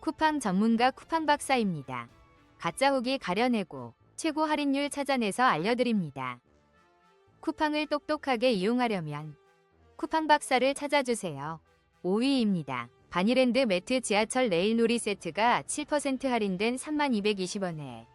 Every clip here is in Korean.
쿠팡 전문가 쿠팡 박사입니다. 가짜 후기 가려내고 최고 할인율 찾아내서 알려드립니다. 쿠팡을 똑똑하게 이용하려면 쿠팡 박사를 찾아주세요. 5위입니다. 바니랜드 매트 지하철 레일놀이 세트가 7% 할인된 3220원에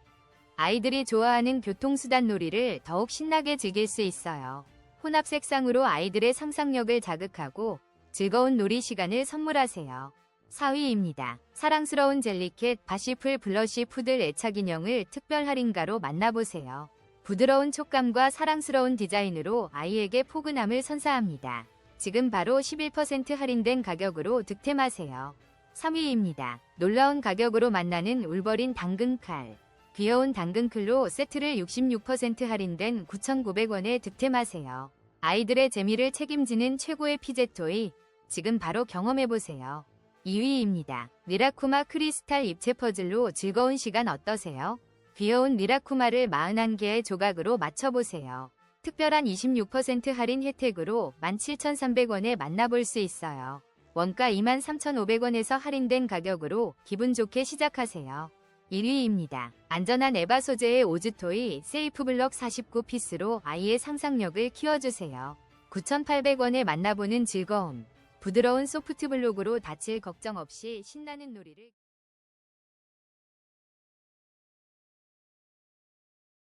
아이들이 좋아하는 교통수단 놀이를 더욱 신나게 즐길 수 있어요. 혼합 색상으로 아이들의 상상력을 자극하고 즐거운 놀이 시간을 선물하세요. 4위입니다. 사랑스러운 젤리캣 바시풀 블러쉬 푸들 애착 인형을 특별 할인가로 만나보세요. 부드러운 촉감과 사랑스러운 디자인으로 아이에게 포근함을 선사합니다. 지금 바로 11% 할인된 가격으로 득템하세요. 3위입니다. 놀라운 가격으로 만나는 울버린 당근칼. 귀여운 당근클로 세트를 66% 할인된 9,900원에 득템하세요. 아이들의 재미를 책임지는 최고의 피제토이 지금 바로 경험해보세요. 2위입니다. 미라쿠마 크리스탈 입체 퍼즐로 즐거운 시간 어떠세요? 귀여운 미라쿠마를 41개의 조각으로 맞춰보세요. 특별한 26% 할인 혜택으로 17,300원에 만나볼 수 있어요. 원가 23,500원에서 할인된 가격으로 기분 좋게 시작하세요. 1위입니다. 안전한 에바 소재의 오즈토이 세이프블럭 49피스로 아이의 상상력을 키워주세요. 9,800원에 만나보는 즐거움. 부드러운 소프트 블록으로 다칠 걱정 없이 신나는 놀이를